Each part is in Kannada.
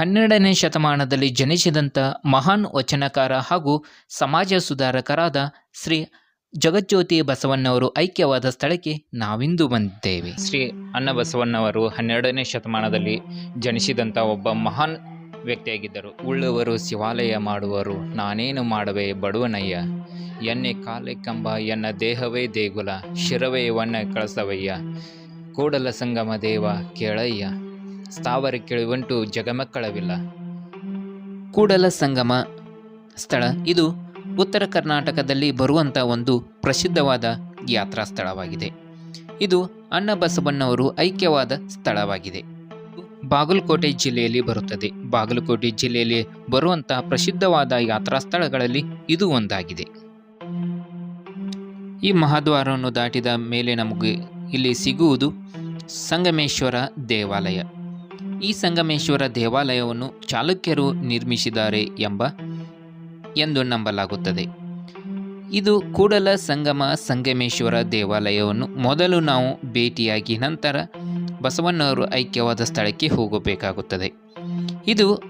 ಹನ್ನೆರಡನೇ ಶತಮಾನದಲ್ಲಿ ಜನಿಸಿದಂಥ ಮಹಾನ್ ವಚನಕಾರ ಹಾಗೂ ಸಮಾಜ ಸುಧಾರಕರಾದ ಶ್ರೀ ಜಗಜ್ಯೋತಿ ಬಸವಣ್ಣವರು ಐಕ್ಯವಾದ ಸ್ಥಳಕ್ಕೆ ನಾವಿಂದು ಬಂದಿದ್ದೇವೆ. ಶ್ರೀ ಅನ್ನಬಸವಣ್ಣವರು ಹನ್ನೆರಡನೇ ಶತಮಾನದಲ್ಲಿ ಜನಿಸಿದಂಥ ಒಬ್ಬ ಮಹಾನ್ ವ್ಯಕ್ತಿಯಾಗಿದ್ದರು. ಉಳ್ಳವರು ಶಿವಾಲಯ ಮಾಡುವರು ನಾನೇನು ಮಾಡುವೆ ಬಡವನಯ್ಯ? ಎನ್ನೆ ಕಾಲೆ ಕಂಬ ಎನ್ನ ದೇಹವೇ ದೇಗುಲ ಶಿರವೇ ವನ್ನ ಕಳಸವಯ್ಯ? ಕೂಡಲ ಸಂಗಮ ದೇವ ಕೇಳಯ್ಯ? ಸ್ಥಾವರ ಕೇಳುವಂಟು ಜಗಮಕ್ಕಳವಿಲ್ಲ. ಕೂಡಲ ಸಂಗಮ ಸ್ಥಳ ಇದು ಉತ್ತರ ಕರ್ನಾಟಕದಲ್ಲಿ ಬರುವಂಥ ಒಂದು ಪ್ರಸಿದ್ಧವಾದ ಯಾತ್ರಾ ಸ್ಥಳವಾಗಿದೆ. ಇದು ಅನ್ನಬಸವಣ್ಣವರು ಐಕ್ಯವಾದ ಸ್ಥಳವಾಗಿದೆ. ಬಾಗಲಕೋಟೆ ಜಿಲ್ಲೆಯಲ್ಲಿ ಬರುತ್ತದೆ. ಬಾಗಲಕೋಟೆ ಜಿಲ್ಲೆಯಲ್ಲಿ ಬರುವಂತಹ ಪ್ರಸಿದ್ಧವಾದ ಯಾತ್ರಾ ಸ್ಥಳಗಳಲ್ಲಿ ಇದು ಒಂದಾಗಿದೆ. ಈ ಮಹಾದ್ವಾರವನ್ನು ದಾಟಿದ ಮೇಲೆ ನಮಗೆ ಇಲ್ಲಿ ಸಿಗುವುದು ಸಂಗಮೇಶ್ವರ ದೇವಾಲಯ. ಈ ಸಂಗಮೇಶ್ವರ ದೇವಾಲಯವನ್ನು ಚಾಲುಕ್ಯರು ನಿರ್ಮಿಸಿದ್ದಾರೆ ಎಂಬ ಎಂದು ನಂಬಲಾಗುತ್ತದೆ. ಇದು ಕೂಡಲ ಸಂಗಮ ಸಂಗಮೇಶ್ವರ ದೇವಾಲಯವನ್ನು ಮೊದಲು ನಾವು ಭೇಟಿಯಾಗಿ ನಂತರ ಬಸವಣ್ಣವರು ಐಕ್ಯವಾದ ಸ್ಥಳಕ್ಕೆ ಹೋಗಬೇಕಾಗುತ್ತದೆ. ಇದು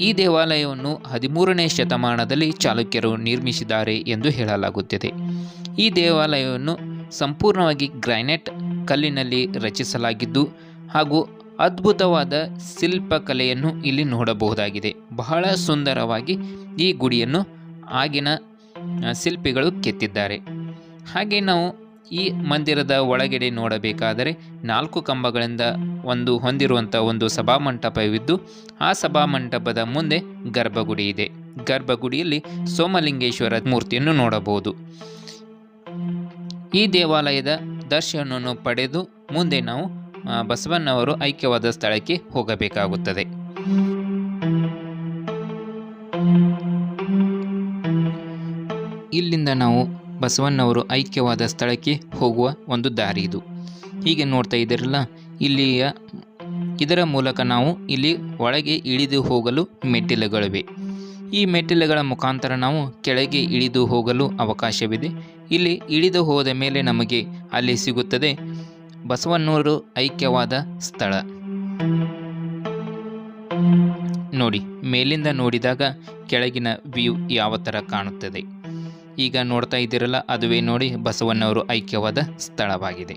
ಈ ದೇವಾಲಯವನ್ನು ಹದಿಮೂರನೇ ಶತಮಾನದಲ್ಲಿ ಚಾಲುಕ್ಯರು ನಿರ್ಮಿಸಿದ್ದಾರೆ ಎಂದು ಹೇಳಲಾಗುತ್ತದೆ. ಈ ದೇವಾಲಯವನ್ನು ಸಂಪೂರ್ಣವಾಗಿ ಗ್ರಾನೈಟ್ ಕಲ್ಲಿನಲ್ಲಿ ರಚಿಸಲಾಗಿದ್ದು ಹಾಗೂ ಅದ್ಭುತವಾದ ಶಿಲ್ಪಕಲೆಯನ್ನು ಇಲ್ಲಿ ನೋಡಬಹುದಾಗಿದೆ. ಬಹಳ ಸುಂದರವಾಗಿ ಈ ಗುಡಿಯನ್ನು ಆಗಿನ ಶಿಲ್ಪಿಗಳು ಕೆತ್ತಿದ್ದಾರೆ. ಹಾಗೆ ನಾವು ಈ ಮಂದಿರದ ಒಳಗಡೆ ನೋಡಬೇಕಾದರೆ ನಾಲ್ಕು ಕಂಬಗಳಿಂದ ಒಂದು ಹೊಂದಿರುವಂಥ ಒಂದು ಸಭಾಮಂಟಪವಿದ್ದು, ಆ ಸಭಾಮಂಟಪದ ಮುಂದೆ ಗರ್ಭಗುಡಿ ಇದೆ. ಗರ್ಭಗುಡಿಯಲ್ಲಿ ಸೋಮಲಿಂಗೇಶ್ವರ ಮೂರ್ತಿಯನ್ನು ನೋಡಬಹುದು. ಈ ದೇವಾಲಯದ ದರ್ಶನವನ್ನು ಪಡೆದು ಮುಂದೆ ನಾವು ಬಸವಣ್ಣವರು ಐಕ್ಯವಾದ ಸ್ಥಳಕ್ಕೆ ಹೋಗಬೇಕಾಗುತ್ತದೆ. ಇಲ್ಲಿಂದ ನಾವು ಬಸವಣ್ಣವರು ಐಕ್ಯವಾದ ಸ್ಥಳಕ್ಕೆ ಹೋಗುವ ಒಂದು ದಾರಿ ಇದು. ಹೀಗೆ ನೋಡ್ತಾ ಇದ್ದೀರಲ್ಲ, ಇಲ್ಲಿಯ, ಇದರ ಮೂಲಕ ನಾವು ಇಲ್ಲಿ ಒಳಗೆ ಇಳಿದು ಹೋಗಲು ಮೆಟ್ಟಿಲುಗಳಿವೆ. ಈ ಮೆಟ್ಟಿಲುಗಳ ಮುಖಾಂತರ ನಾವು ಕೆಳಗೆ ಇಳಿದು ಹೋಗಲು ಅವಕಾಶವಿದೆ. ಇಲ್ಲಿ ಇಳಿದು ಹೋದ ಮೇಲೆ ನಮಗೆ ಅಲ್ಲಿ ಸಿಗುತ್ತದೆ ಬಸವಣ್ಣವರು ಐಕ್ಯವಾದ ಸ್ಥಳ. ನೋಡಿ, ಮೇಲಿಂದ ನೋಡಿದಾಗ ಕೆಳಗಿನ ವ್ಯೂ ಯಾವ ಥರ ಕಾಣುತ್ತದೆ. ಈಗ ನೋಡ್ತಾ ಇದ್ದೀರಲ್ಲ, ಅದುವೇ ನೋಡಿ ಬಸವಣ್ಣವರು ಐಕ್ಯವಾದ ಸ್ಥಳವಾಗಿದೆ.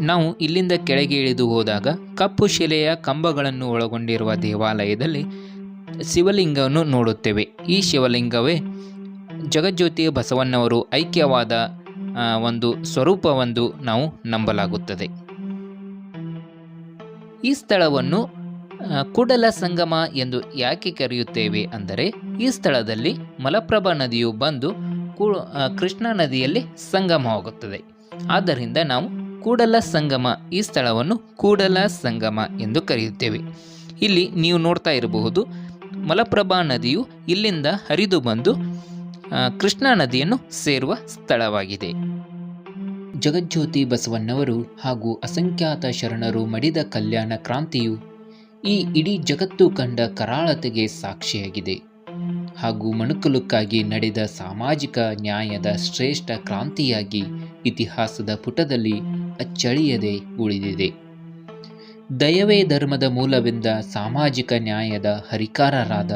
ನಾವು ಇಲ್ಲಿಂದ ಕೆಳಗೆ ಇಳಿದು ಹೋದಾಗ ಕಪ್ಪು ಶಿಲೆಯ ಕಂಬಗಳನ್ನು ಒಳಗೊಂಡಿರುವ ದೇವಾಲಯದಲ್ಲಿ ಶಿವಲಿಂಗವನ್ನು ನೋಡುತ್ತೇವೆ. ಈ ಶಿವಲಿಂಗವೇ ಜಗಜ್ಯೋತಿ ಬಸವಣ್ಣವರು ಐಕ್ಯವಾದ ಒಂದು ಸ್ವರೂಪವೆಂದು ನಾವು ನಂಬಲಾಗುತ್ತದೆ. ಈ ಸ್ಥಳವನ್ನು ಕೂಡಲ ಸಂಗಮ ಎಂದು ಯಾಕೆ ಕರೆಯುತ್ತೇವೆ ಅಂದರೆ, ಈ ಸ್ಥಳದಲ್ಲಿ ಮಲಪ್ರಭಾ ನದಿಯು ಬಂದು ಕೃಷ್ಣಾ ನದಿಯಲ್ಲಿ ಸಂಗಮವಾಗುತ್ತದೆ. ಆದ್ದರಿಂದ ನಾವು ಕೂಡಲ ಸಂಗಮ ಈ ಸ್ಥಳವನ್ನು ಕೂಡಲ ಸಂಗಮ ಎಂದು ಕರೆಯುತ್ತೇವೆ. ಇಲ್ಲಿ ನೀವು ನೋಡ್ತಾ ಇರಬಹುದು, ಮಲಪ್ರಭಾ ನದಿಯು ಇಲ್ಲಿಂದ ಹರಿದು ಬಂದು ಕೃಷ್ಣಾ ನದಿಯನ್ನು ಸೇರುವ ಸ್ಥಳವಾಗಿದೆ. ಜಗಜ್ಯೋತಿ ಬಸವಣ್ಣವರು ಹಾಗೂ ಅಸಂಖ್ಯಾತ ಶರಣರು ಮಡಿದ ಕಲ್ಯಾಣ ಕ್ರಾಂತಿಯು ಈ ಇಡೀ ಜಗತ್ತು ಕಂಡ ಕರಾಳತೆಗೆ ಸಾಕ್ಷಿಯಾಗಿದೆ. ಹಾಗೂ ಮಣುಕಲುಕ್ಕಾಗಿ ನಡೆದ ಸಾಮಾಜಿಕ ನ್ಯಾಯದ ಶ್ರೇಷ್ಠ ಕ್ರಾಂತಿಯಾಗಿ ಇತಿಹಾಸದ ಪುಟದಲ್ಲಿ ಅಚ್ಚಳಿಯದೆ ಉಳಿದಿದೆ. ದಯವೇ ಧರ್ಮದ ಮೂಲವೆಂದ ಸಾಮಾಜಿಕ ನ್ಯಾಯದ ಹರಿಕಾರರಾದ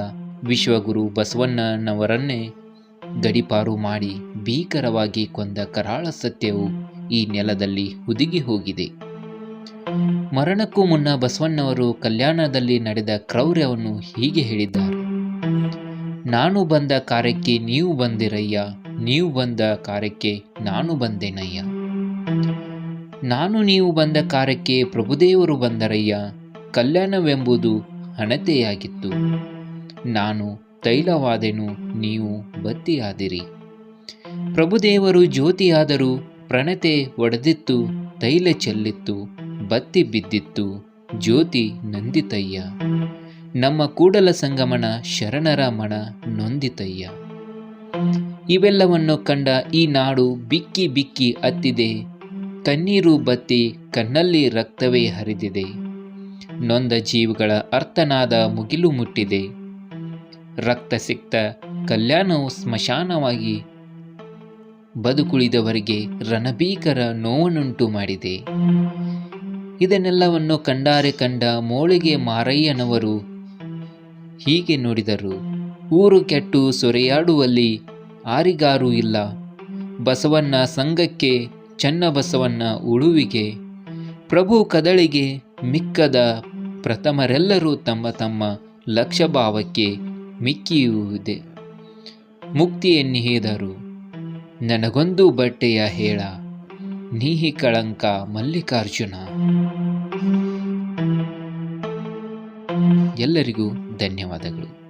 ವಿಶ್ವಗುರು ಬಸವಣ್ಣನವರನ್ನೇ ಗಡಿಪಾರು ಮಾಡಿ ಭೀಕರವಾಗಿ ಕೊಂದ ಕರಾಳ ಸತ್ಯವು ಈ ನೆಲದಲ್ಲಿ ಹುದುಗಿ ಹೋಗಿದೆ. ಮರಣಕ್ಕೂ ಮುನ್ನ ಬಸವಣ್ಣವರು ಕಲ್ಯಾಣದಲ್ಲಿ ನಡೆದ ಕ್ರೌರ್ಯವನ್ನು ಹೀಗೆ ಹೇಳಿದ್ದಾರೆ. ನಾನು ಬಂದ ಕಾರ್ಯಕ್ಕೆ ನೀವು ಬಂದಿರಯ್ಯ, ನೀವು ಬಂದ ಕಾರ್ಯಕ್ಕೆ ನಾನು ಬಂದೆನಯ್ಯ. ನಾನು ನೀವು ಬಂದ ಕಾರ್ಯಕ್ಕೆ ಪ್ರಭುದೇವರು ಬಂದರಯ್ಯ, ಕಲ್ಯಾಣವೆಂಬುದು ಹಣತೆಯಾಗಿತ್ತು. ನಾನು ತೈಲವಾದೆನು, ನೀವು ಬತ್ತಿಯಾದಿರಿ. ಪ್ರಭುದೇವರು ಜ್ಯೋತಿಯಾದರೂ ಪ್ರಣತೆ ಒಡೆದಿತ್ತು, ತೈಲ ಚೆಲ್ಲಿತ್ತು, ಬತ್ತಿ ಬಿದ್ದಿತ್ತು, ಜ್ಯೋತಿ ನಂದಿತಯ್ಯ. ನಮ್ಮ ಕೂಡಲ ಸಂಗಮನ ಶರಣರ ಮಣ ನೊಂದಿತಯ್ಯ. ಇವೆಲ್ಲವನ್ನು ಕಂಡ ಈ ನಾಡು ಬಿಕ್ಕಿ ಬಿಕ್ಕಿ ಅತ್ತಿದೆ ಕಣ್ಣೀರು ಬತ್ತಿ ಕಣ್ಣಲ್ಲಿ ರಕ್ತವೇ ಹರಿದಿದೆ. ನೊಂದ ಜೀವಗಳ ಅರ್ಥನಾದ ಮುಗಿಲು ಮುಟ್ಟಿದೆ. ರಕ್ತ ಸಿಕ್ತ ಕಲ್ಯಾಣವು ಸ್ಮಶಾನವಾಗಿ ಬದುಕುಳಿದವರಿಗೆ ರಣಭೀಕರ ನೋವನ್ನುಂಟು ಮಾಡಿದೆ. ಇದನ್ನೆಲ್ಲವನ್ನು ಕಂಡಾರೆ ಕಂಡ ಮೋಳಿಗೆ ಮಾರಯ್ಯನವರು ಹೀಗೆ ನೋಡಿದರು, ಊರು ಕೆಟ್ಟು ಸೊರೆಯಾಡುವಲ್ಲಿ ಆರಿಗಾರು ಇಲ್ಲ. ಬಸವಣ್ಣ ಸಂಘಕ್ಕೆ ಚನ್ನಬಸವಣ್ಣ ಉಳುವಿಗೆ ಪ್ರಭು ಕದಳಿಗೆ ಮಿಕ್ಕದ ಪ್ರಥಮರೆಲ್ಲರೂ ತಮ್ಮ ತಮ್ಮ ಲಕ್ಷ್ಯಭಾವಕ್ಕೆ ಮಿಕ್ಕಿಯುವುದೇ. ಮುಕ್ತಿಯನ್ನಿಹಿದರು ನನಗೊಂದು ಬಟ್ಟೆಯ ಹೇಳ, ನೀಹಿ ಕಳಂಕ ಮಲ್ಲಿಕಾರ್ಜುನ. ಎಲ್ಲರಿಗೂ ಧನ್ಯವಾದಗಳು.